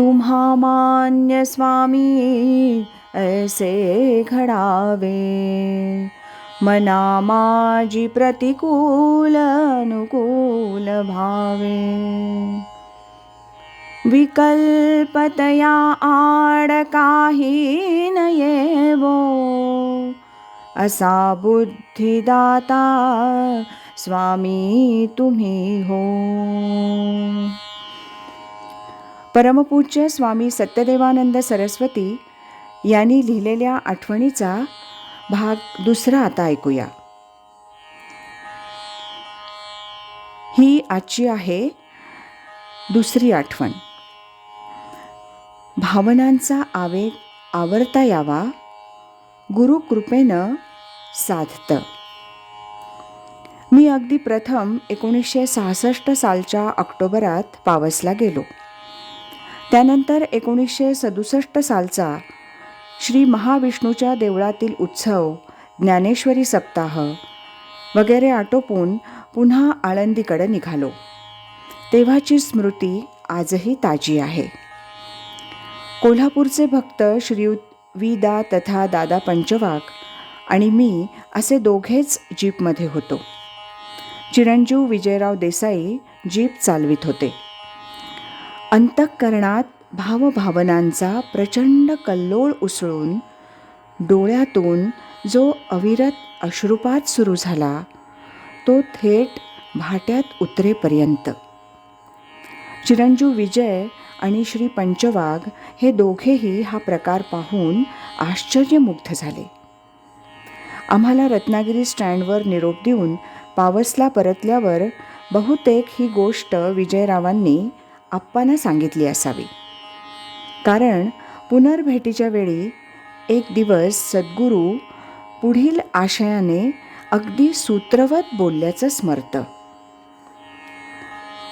तुम्हा मान्य स्वामी ऐसे घडावे मना माझी प्रतिकूल अनुकूल भावे। विकल्पतया आड काही न येवो असा बुद्धिदाता स्वामी तुम्ही हो परमपूज्य स्वामी सत्यदेवानंद सरस्वती यांनी लिहिलेल्या आठवणीचा भाग दुसरा आता ऐकूया. ही आजची आहे दुसरी आठवण. भावनांचा आवेग आवरता यावा गुरुकृपेनं साधतं. मी अगदी प्रथम एकोणीसशे सहासष्ट सालच्या ऑक्टोबरात पावसला गेलो. त्यानंतर एकोणीसशे सदुसष्ट सालचा श्री महाविष्णूच्या देवळातील उत्सव ज्ञानेश्वरी सप्ताह वगैरे आटोपून पुन्हा आळंदीकडे निघालो. तेव्हाची स्मृती आजही ताजी आहे. कोल्हापूरचे भक्त श्रीयुत विदा तथा दादा पंचवाक आणि मी असे दोघेच जीपमध्ये होतो. चिरंजीव विजयराव देसाई जीप चालवित होते. अंतःकरणात भावभावनांचा प्रचंड कल्लोळ उसळून डोळ्यातून जो अविरत अश्रुपात सुरू झाला तो थेट भाट्यात उतरेपर्यंत. चिरंजीव विजय आणि श्री पंचवाघ हे दोघेही हा प्रकार पाहून आश्चर्यमुग्ध झाले. आम्हाला रत्नागिरी स्टँडवर निरोप देऊन पावसला परतल्यावर बहुतेक ही गोष्ट विजयरावांनी आप्पांना सांगितली असावी. कारण पुनर्भेटीच्या वेळी एक दिवस सद्गुरू पुढील आशयाने अगदी सूत्रवत बोलल्याचं स्मरतं.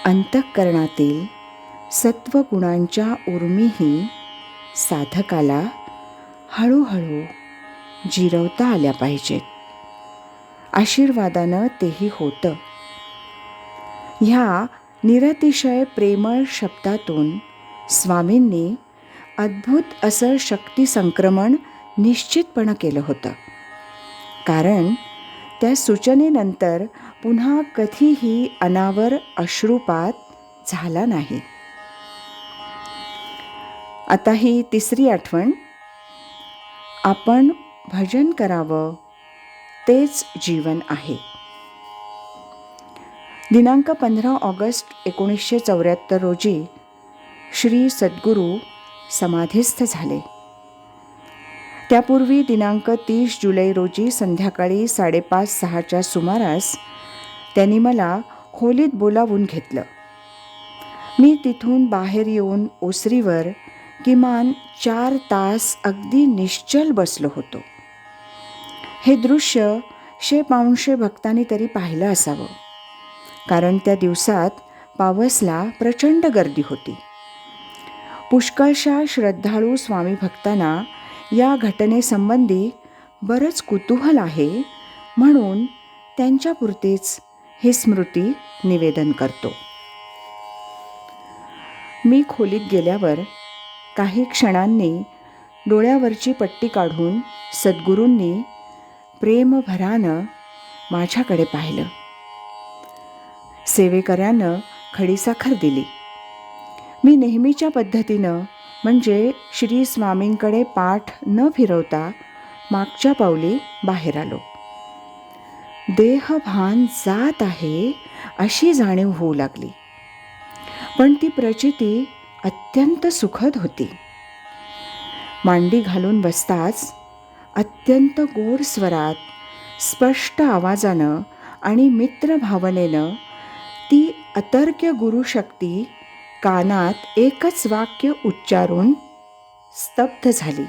अंतःकरणातील सत्वगुणांच्या उर्मीही साधकाला हळूहळू जिरवता आल्या पाहिजेत. आशीर्वादानं तेही होतं. ह्या निरतिशय प्रेमळ शब्दातून स्वामींनी अद्भुत असं शक्ती संक्रमण निश्चितपणं केलं होतं. कारण त्या सूचनेनंतर पुन्हा कधीही अनावर अश्रुपात झाला नाही. आता ही तिसरी आठवण. आपण भजन करावं तेच जीवन आहे. दिनांक पंधरा ऑगस्ट एकोणीसशे चौऱ्याहत्तर रोजी श्री सद्गुरू समाधीस्थ झाले. त्यापूर्वी दिनांक तीस जुलै रोजी संध्याकाळी साडेपाच सहाच्या सुमारास त्यांनी मला खोलीत बोलावून घेतलं. मी तिथून बाहेर येऊन ओसरीवर किमान चार तास अगदी निश्चल बसलो होतो. हे दृश्य शे पाऊणशे भक्तांनी तरी पाहिलं असावं. कारण त्या दिवसात पावसला प्रचंड गर्दी होती. पुष्कळशा श्रद्धाळू स्वामी भक्तांना या घटनेसंबंधी बरंच कुतूहल आहे म्हणून त्यांच्यापुरतीच ही स्मृती निवेदन करतो. मी खोलीत गेल्यावर काही क्षणांनी डोळ्यावरची पट्टी काढून सद्गुरूंनी प्रेमभरानं माझ्याकडे पाहिलं. सेवेकऱ्यानं खडीसाखर दिली. मी नेहमीच्या पद्धतीनं म्हणजे श्री स्वामींकडे पाठ न फिरवता मागच्या पावली बाहेर आलो. देहभान जात आहे अशी जाणीव होऊ लागली. पण ती प्रचिती अत्यंत सुखद होती. मांडी घालून बसताच अत्यंत गोड स्वरात स्पष्ट आवाजानं आणि मित्रभावनेनं ती अतर्क्य गुरुशक्ती कानात एकच वाक्य उच्चारून स्तब्ध झाली.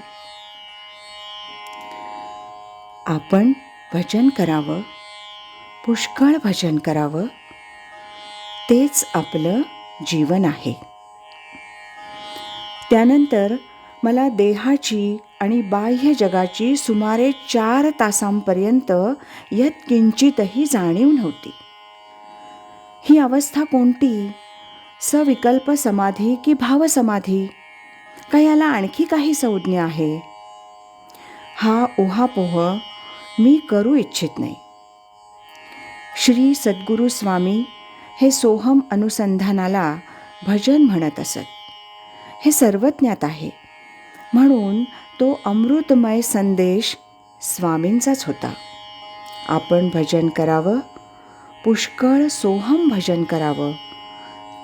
आपण भजन करावं पुष्कळ भजन करावं तेच आपलं जीवन आहे. त्यानंतर मला देहाची आणि बाह्य जगाची सुमारे चार तासांपर्यंत यत किंचितही जाणीव नव्हती. ही अवस्था कोणती? सविकल्प समाधी की भावसमाधी का याला आणखी काही संज्ञा आहे? हा ओहापोह मी करू इच्छित नाही. श्री सद्गुरू स्वामी हे सोहम अनुसंधानाला भजन म्हणत असत. हे सर्वज्ञात आहे. म्हणून तो अमृतमय संदेश स्वामींचाच होता. आपण भजन करावं पुष्कळ सोहम भजन करावं.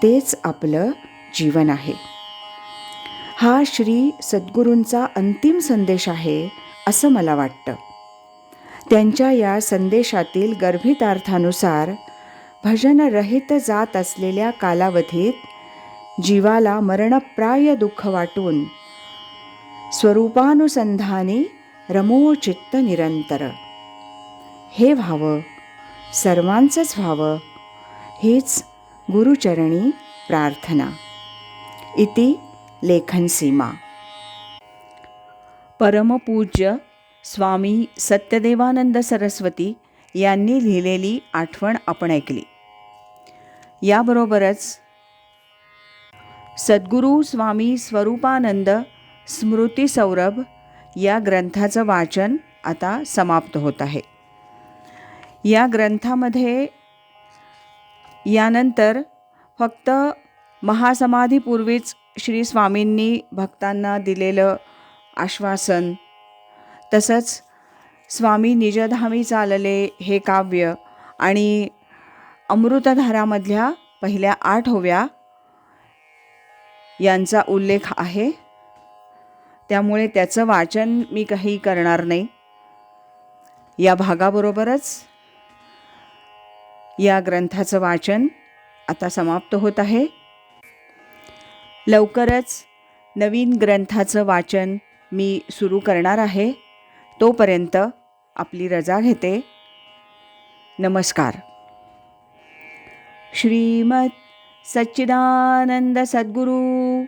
तेच आपलं जीवन आहे. हा श्री सद्गुरूंचा अंतिम संदेश आहे असं मला वाटतं. त्यांच्या या संदेशातील गर्भितार्थानुसार भजनरहित जात असलेल्या कालावधीत जीवाला मरणप्राय दुःख वाटून स्वरूपानुसंधानी रमोचित्त निरंतर. हे व्हावं. सर्वांचंच व्हावं. हीच गुरुचरणी प्रार्थना. इति लेखन सीमा. परमपूज्य स्वामी सत्यदेवानंद सरस्वती यांनी लिहिलेली आठवण आपण ऐकली. याबरोबरच सद्गुरू स्वामी स्वरूपानंद स्मृती सौरभ या ग्रंथाचं वाचन आता समाप्त होत आहे. या ग्रंथामध्ये यानंतर फक्त महासमाधीपूर्वीच श्री स्वामींनी भक्तांना दिलेलं आश्वासन तसंच स्वामी निजधामी चालले हे काव्य आणि अमृतधारामधल्या पहिल्या आठ होव्या यांचा उल्लेख आहे. त्यामुळे त्याचं वाचन मी काही करणार नाही. या भागाबरोबरच या ग्रंथाचं वाचन आता समाप्त होत आहे. लवकरच नवीन ग्रंथाचं वाचन मी सुरू करणार आहे. तोपर्यंत आपली रजा घेते. नमस्कार. श्रीमत सच्चिदानंद सद्गुरू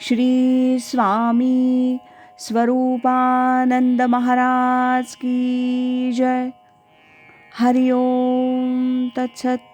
श्री स्वामी स्वरूपानंद महाराज की जय. हरि ओम तत्सत